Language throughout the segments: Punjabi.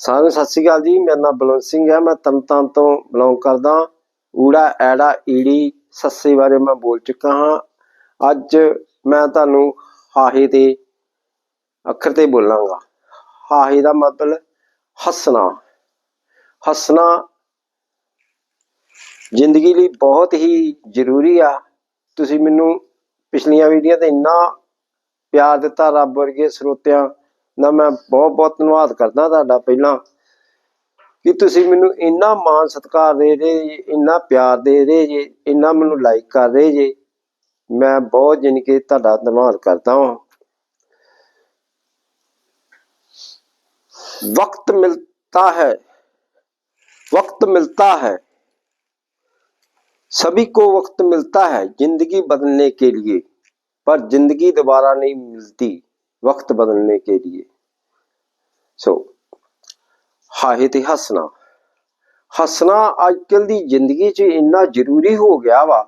ਸਾਰਿਆਂ ਨੂੰ ਸਤਿ ਸ਼੍ਰੀ ਅਕਾਲ ਜੀ, ਮੇਰਾ ਨਾਮ ਬਲਵੰਤ ਸਿੰਘ ਹੈ, ਮੈਂ ਤਨਤਨ ਤੋਂ ਬਿਲੋਂਗ ਕਰਦਾ ਊੜਾ, ਐੜਾ, ਈੜੀ, ਸੱਸੇ ਬਾਰੇ ਮੈਂ ਬੋਲ ਚੁੱਕਾ ਹਾਂ। ਅੱਜ ਮੈਂ ਤੁਹਾਨੂੰ ਹਾਹੇ ਦੇ ਅੱਖਰ ਤੇ ਬੋਲਾਂਗਾ। ਹਾਹੇ ਦਾ ਮਤਲਬ ਹੱਸਣਾ। ਹੱਸਣਾ ਜ਼ਿੰਦਗੀ ਲਈ ਬਹੁਤ ਹੀ ਜ਼ਰੂਰੀ ਆ। ਤੁਸੀਂ ਮੈਨੂੰ ਪਿਛਲੀਆਂ ਵੀਡੀਓ ਤੇ ਇੰਨਾ ਪਿਆਰ ਦਿੱਤਾ ਰੱਬ ਵਰਗੇ ਸਰੋਤਿਆਂ ਦਾ ਮੈਂ ਬਹੁਤ ਬਹੁਤ ਧੰਨਵਾਦ ਕਰਦਾ ਤੁਹਾਡਾ ਪਹਿਲਾਂ ਕਿ ਤੁਸੀਂ ਮੈਨੂੰ ਇੰਨਾ ਮਾਣ ਸਤਿਕਾਰ ਦੇ ਰਹੇ ਜੀ ਇੰਨਾ ਪਿਆਰ ਦੇ ਰਹੇ ਜੀ ਇੰਨਾ ਮੈਨੂੰ ਲਾਈਕ ਕਰ ਰਹੇ ਜੀ ਮੈਂ ਬਹੁਤ ਜਾਣੀ ਕਿ ਤੁਹਾਡਾ ਧੰਨਵਾਦ ਕਰਦਾ ਹਾਂ वक्त मिलता है वक्त मिलता है सभी को वक्त मिलता है जिंदगी बदलने के लिए पर जिंदगी दोबारा नहीं मिलती वक्त बदलने के लिए सो ਹਾਹੇ ਤੇ ਹੱਸਣਾ ਹੱਸਣਾ ਅੱਜਕੱਲ ਦੀ ਜ਼ਿੰਦਗੀ 'ਚ ਇੰਨਾ ਜ਼ਰੂਰੀ ਹੋ ਗਿਆ ਵਾ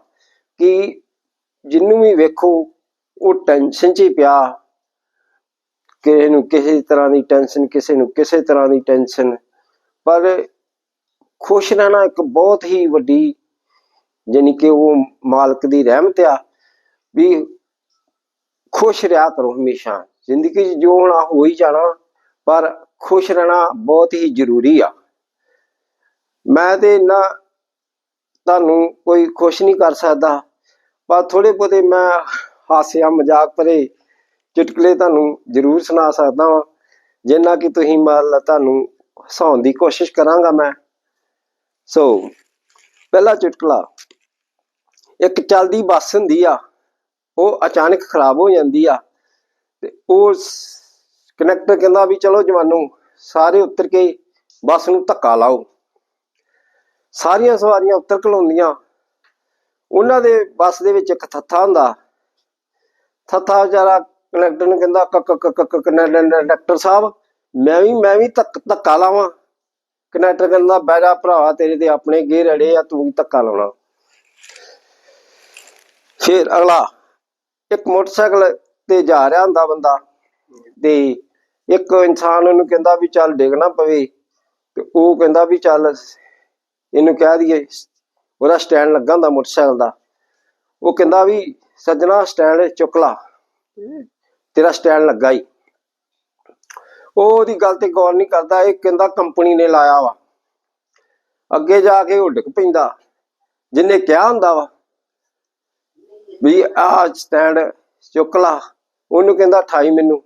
ਕਿ ਜਿੰਨੂੰ ਵੀ ਵੇਖੋ ਉਹ ਟੈਨਸ਼ਨ 'ਚ ਹੀ ਪਿਆ ਕਿਸੇ ਨੂੰ ਕਿਸੇ ਤਰ੍ਹਾਂ ਦੀ ਟੈਨਸ਼ਨ ਕਿਸੇ ਨੂੰ ਕਿਸੇ ਤਰ੍ਹਾਂ ਦੀ ਟੈਨਸ਼ਨ ਪਰ ਖੁਸ਼ ਰਹਿਣਾ ਇੱਕ ਬਹੁਤ ਹੀ ਵੱਡੀ ਜਾਣੀ ਕਿ ਉਹ ਮਾਲਕ ਦੀ ਰਹਿਮਤ ਆ ਵੀ ਖੁਸ਼ ਰਿਹਾ ਕਰੋ ਹਮੇਸ਼ਾ ਜ਼ਿੰਦਗੀ 'ਚ ਜੋ ਹੋਣਾ ਹੋ ਹੀ ਜਾਣਾ, ਪਰ ਖੁਸ਼ ਰਹਿਣਾ ਬਹੁਤ ਹੀ ਜ਼ਰੂਰੀ ਆ। ਮੈਂ ਤੇ ਇੰਨਾ ਤੁਹਾਨੂੰ ਕੋਈ ਖੁਸ਼ ਨਹੀਂ ਕਰ ਸਕਦਾ, ਪਰ ਥੋੜੇ ਬਹੁਤੇ ਮੈਂ ਹਾਸਿਆ ਮਜ਼ਾਕ ਭਰੇ ਚੁਟਕਲੇ ਤੁਹਾਨੂੰ ਜ਼ਰੂਰ ਸੁਣਾ ਸਕਦਾ ਹਾਂ ਜਿੰਨਾ ਕਿ ਤੁਸੀਂ ਮੰਨ ਤੁਹਾਨੂੰ ਹਸਾਉਣ ਦੀ ਕੋਸ਼ਿਸ਼ ਕਰਾਂਗਾ ਮੈਂ। ਸੋ, ਪਹਿਲਾ ਚੁਟਕਲਾ, ਇੱਕ ਚੱਲਦੀ ਬੱਸ ਹੁੰਦੀ ਆ, ਉਹ ਅਚਾਨਕ ਖਰਾਬ ਹੋ ਜਾਂਦੀ ਆ। ਤੇ ਉਹ ਕਨੈਕਟਰ ਕਹਿੰਦਾ ਵੀ ਚਲੋ ਜਵਾਨੋ, ਸਾਰੇ ਉਤਰ ਕੇ ਬੱਸ ਨੂੰ ਧੱਕਾ ਲਾਓ। ਸਾਰੀਆਂ ਸਵਾਰੀਆਂ ਉਤਰ ਖਲੋਂਦੀਆਂ। ਉਹਨਾਂ ਦੇ ਬੱਸ ਦੇ ਵਿੱਚ ਇੱਕ ਥੱਥਾ ਹੁੰਦਾ। ਥੱਥਾ ਵਿਚਾਰਾ ਕਨੈਕਟਰ ਨੂੰ ਕਹਿੰਦਾ, ਕ ਕ ਕ ਕ ਕੰਡਕਟਰ ਸਾਹਿਬ, ਮੈਂ ਵੀ ਮੈਂ ਵੀ ਧੱਕਾ ਲਾਵਾਂ। ਕਨੈਕਟਰ ਕਹਿੰਦਾ, ਬਹਿ ਜਾ ਭਰਾਵਾ ਤੇਰੇ ਤੇ ਆਪਣੇ ਗੇਰ ਅੜੇ ਆ, ਤੂੰ ਵੀ ਧੱਕਾ ਲਾਉਣਾ। ਫਿਰ ਅਗਲਾ, ਇੱਕ ਮੋਟਰਸਾਈਕਲ ਤੇ ਜਾ ਰਿਹਾ ਹੁੰਦਾ ਬੰਦਾ ਤੇ ਇੱਕ ਇਨਸਾਨ ਉਹਨੂੰ ਕਹਿੰਦਾ ਵੀ ਚੱਲ ਡਿੱਗ ਨਾ ਪਵੇ ਤੇ ਉਹ ਕਹਿੰਦਾ ਵੀ ਚੱਲ ਇਹਨੂੰ ਕਹਿ ਦਈਏ ਉਹਦਾ ਸਟੈਂਡ ਲੱਗਾ ਹੁੰਦਾ ਮੋਟਰਸਾਈਕਲ ਦਾ। ਉਹ ਕਹਿੰਦਾ ਵੀ ਸੱਜਣਾ ਸਟੈਂਡ ਚੁੱਕ ਲਾ, ਤੇਰਾ ਸਟੈਂਡ ਲੱਗਾ ਹੀ। ਉਹ ਉਹਦੀ ਗੱਲ ਤੇ ਗੌਰ ਨਹੀਂ ਕਰਦਾ, ਇਹ ਕਹਿੰਦਾ ਕੰਪਨੀ ਨੇ ਲਾਇਆ ਵਾ। ਅੱਗੇ ਜਾ ਕੇ ਉਹ ਡਿੱਗ ਪੈਂਦਾ ਜਿੰਨੇ ਕਿਹਾ ਹੁੰਦਾ ਵਾ ਵੀ ਆ ਸਟੈਂਡ ਚੁੱਕ ਲਾ। ਉਹਨੂੰ ਕਹਿੰਦਾ ਠਾਈ ਮੈਨੂੰ।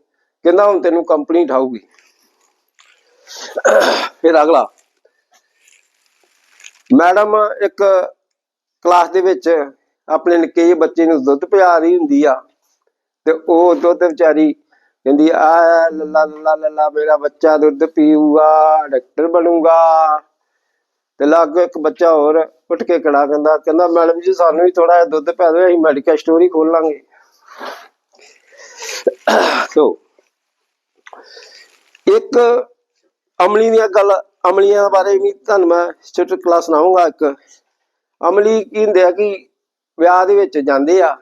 ਕਹਿੰਦਾ ਹੁਣ ਤੈਨੂੰ ਕੰਪਨੀ ਠਾਊਗੀ। ਫਿਰ ਅਗਲਾ। ਮੈਡਮ ਇੱਕ ਕਲਾਸ ਦੇ ਵਿੱਚ ਆਪਣੇ ਨਿੱਕੇ ਜਿਹੇ ਬੱਚੇ ਨੂੰ ਦੁੱਧ ਪਿਆ ਰਹੀ ਹੁੰਦੀ ਆ ਤੇ ਉਹ ਦੁੱਧ ਵਿਚਾਰੀ ਕਹਿੰਦੀ, ਆ ਲੱਲਾ ਲੱਲਾ ਲੱਲਾ, ਮੇਰਾ ਬੱਚਾ ਦੁੱਧ ਪੀਊਗਾ, ਡਾਕਟਰ ਬਣੂਗਾ। ਤੇ ਲਾਗੋ ਇੱਕ ਬੱਚਾ ਹੋਰ ਉੱਠ ਕੇ ਖੜਾ ਕਹਿੰਦਾ ਕਹਿੰਦਾ ਮੈਡਮ ਜੀ, ਸਾਨੂੰ ਵੀ ਥੋੜਾ ਜਿਹਾ ਦੁੱਧ ਪੈ ਦਿਓ, ਅਸੀਂ ਮੈਡੀਕਲ ਸਟੋਰ ਹੀ ਖੋਲ ਲਾਂਗੇ। ਸੋ, ਇੱਕ ਅਮਲੀ ਦੀਆਂ ਗੱਲ, ਅਮਲੀਆਂ ਬਾਰੇ ਵੀ ਤੁਹਾਨੂੰ ਮੈਂ ਛੋਟੀ ਕਲਾਸ ਸੁਣਾਉਂਗਾ ਇੱਕ। ਅਮਲੀ ਕੀ ਹੁੰਦੇ ਆ ਕਿ ਵਿਆਹ ਦੇ ਵਿੱਚ ਜਾਂਦੇ ਆ,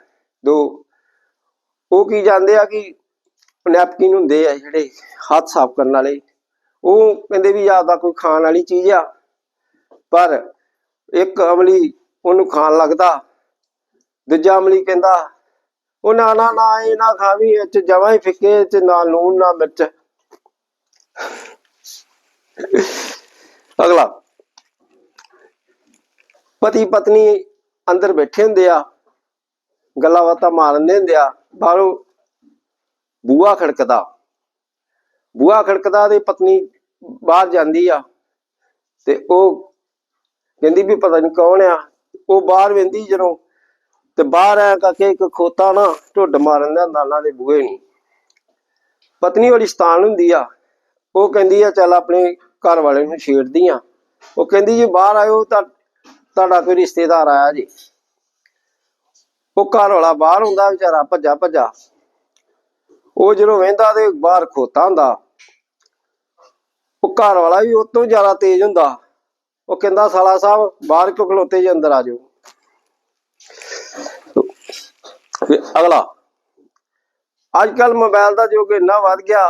ਦੋ। ਉਹ ਕੀ ਜਾਂਦੇ ਆ ਕਿ ਨੈਪਕਿਨ ਹੁੰਦੇ ਆ ਜਿਹੜੇ ਹੱਥ ਸਾਫ਼ ਕਰਨ ਵਾਲੇ। ਉਹ ਕਹਿੰਦੇ ਵੀ ਆਪਦਾ ਕੋਈ ਖਾਣ ਵਾਲੀ ਚੀਜ਼ ਆ, ਪਰ ਇੱਕ ਅਮਲੀ ਉਹਨੂੰ ਖਾਣ ਲੱਗਦਾ, ਦੂਜਾ ਅਮਲੀ ਕਹਿੰਦਾ ਉਹ ਨਾ ਨਾ ਨਾ, ਇਹ ਨਾ ਖਾਵੀ, ਇਹ ਚ ਜਮਾਂ ਹੀ ਫਿੱਕੇ, ਇਹ ਨਾ ਲੂਣ, ਨਾ ਮਿਰਚ। ਅਗਲਾ। ਪਤੀ, ਪਤਨੀ ਅੰਦਰ ਬੈਠੇ ਹੁੰਦੇ ਆ, ਗੱਲਾਂ ਬਾਤਾਂ ਮਾਰਦੇ ਹੁੰਦੇ ਆ, ਬਾਹਰੋਂ ਬੂਆ ਖੜਕਦਾ। ਬੂਆ ਖੜਕਦਾ ਤੇ ਪਤਨੀ ਬਾਹਰ ਜਾਂਦੀ ਆ ਤੇ ਉਹ ਕਹਿੰਦੀ ਵੀ ਪਤਾ ਨਹੀਂ ਕੌਣ ਆ। ਉਹ ਬਾਹਰ ਵੇਂਦੀ ਜਦੋਂ ਤੇ ਬਾਹਰ ਆ ਕਰਕੇ ਇੱਕ ਖੋਤਾ ਨਾ, ਢੁੱਡ ਮਾਰਨ ਦਾ ਨਾਲਾਂ ਦੇ ਬੂਹੇ ਨੂੰ। ਪਤਨੀ ਵਾਲੀ ਸਤਾਨ ਹੁੰਦੀ ਆ। ਉਹ ਕਹਿੰਦੀ ਆ, ਚੱਲ ਆਪਣੇ ਘਰ ਵਾਲੇ ਨੂੰ ਛੇੜਦੀ ਆ ਉਹ ਕਹਿੰਦੀ, ਜੀ ਬਾਹਰ ਆਇਓ ਤਾਂ ਤੁਹਾਡਾ ਕੋਈ ਰਿਸ਼ਤੇਦਾਰ ਆਇਆ ਜੀ। ਉਹ ਘਰ ਵਾਲਾ ਬਾਹਰ ਹੁੰਦਾ, ਵਿਚਾਰਾ ਭੱਜਾ ਭੱਜਾ। ਉਹ ਜਦੋਂ ਵਹਿੰਦਾ ਤੇ ਬਾਹਰ ਖੋਤਾ ਹੁੰਦਾ। ਉਹ ਘਰ ਵਾਲਾ ਵੀ ਉਹ ਤੋਂ ਜ਼ਿਆਦਾ ਤੇਜ਼ ਹੁੰਦਾ। ਉਹ ਕਹਿੰਦਾ, ਸਾਲਾ ਸਾਹਿਬ, ਬਾਹਰ ਕਿਉਂ ਖਲੋਤੇ ਜੇ, ਅੰਦਰ ਆ ਜਾਓ। ਫਿਰ ਅਗਲਾ। ਅੱਜ ਕੱਲ ਮੋਬਾਈਲ ਦਾ ਯੁੱਗ ਇੰਨਾ ਵੱਧ ਗਿਆ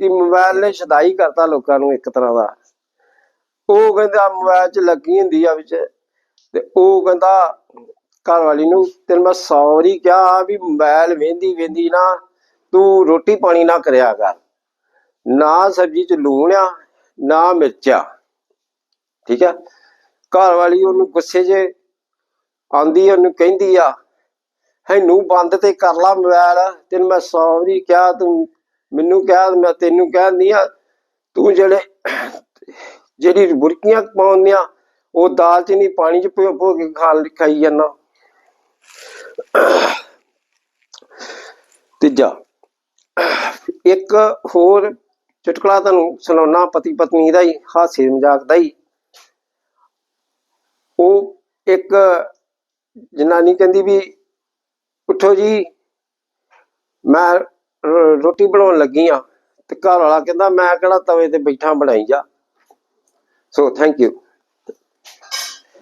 ਕਿ ਮੋਬਾਈਲ ਨੇ ਛਦਾਈ ਕਰਤਾ ਲੋਕਾਂ ਨੂੰ ਇੱਕ ਤਰ੍ਹਾਂ ਦਾ। ਉਹ ਕਹਿੰਦਾ ਮੋਬਾਈਲ 'ਚ ਲੱਗੀ ਹੁੰਦੀ ਆ ਵਿੱਚ ਤੇ ਉਹ ਕਹਿੰਦਾ ਘਰ ਵਾਲੀ ਨੂੰ ਤੈਨੂੰ ਮੈਂ ਸੌਰੀ ਕਿਹਾ ਵੀ ਮੋਬਾਈਲ ਵੇਂਦੀ ਵੇਂਦੀ ਨਾ ਤੂੰ ਰੋਟੀ ਪਾਣੀ ਨਾ ਕਰਿਆ ਕਰ। ਨਾ ਸਬਜ਼ੀ 'ਚ ਲੂਣ ਆ ਨਾ ਮਿਰਚਾ ਠੀਕ ਆ? ਘਰ ਵਾਲੀ ਉਹਨੂੰ ਗੁੱਸੇ 'ਚ ਆਂਦੀ ਆ, ਉਹਨੂੰ ਕਹਿੰਦੀ ਆ ਹੈਨੂੰ ਬੰਦ ਤੇ ਕਰ ਲਾ ਮੋਬਾਈਲ ਤੈਨੂੰ ਮੈਂ ਸੌਰੀ ਕਿਹਾ, ਤੂੰ ਮੈਨੂੰ ਕਿਹਾ, ਮੈਂ ਤੈਨੂੰ ਕਹਿੰਦੀ ਆ, ਤੂੰ ਜਿਹੜੇ ਜਿਹੜੀ ਬੁਰਕੀਆਂ ਪਾਉਂਦੀਆਂ, ਉਹ ਦਾਲ ਚ ਨਹੀਂ, ਪਾਣੀ ਚ ਭਿਓ ਭੋ ਕੇ ਖਾ ਖਾਈ ਜਾਂਦਾ। ਤੀਜਾ ਇੱਕ ਹੋਰ ਚੁਟਕਲਾ ਤੁਹਾਨੂੰ ਸੁਣਾਉਣਾ, ਪਤੀ ਪਤਨੀ ਦਾ ਹੀ, ਹਾਸੇ ਮਜ਼ਾਕ ਦਾ ਹੀ। ਉਹ ਇੱਕ ਜਨਾਨੀ ਕਹਿੰਦੀ ਵੀ ਉੱਠੋ ਜੀ। ਮੈਂ ਰੋਟੀ ਬਣਾਉਣ ਲੱਗੀ ਆ ਤੇ ਘਰ ਵਾਲਾ ਕਹਿੰਦਾ, ਮੈਂ ਕਿਹੜਾ ਤਵੇ ਤੇ ਬੈਠਾ ਬਣਾਈ ਜਾ। So thank you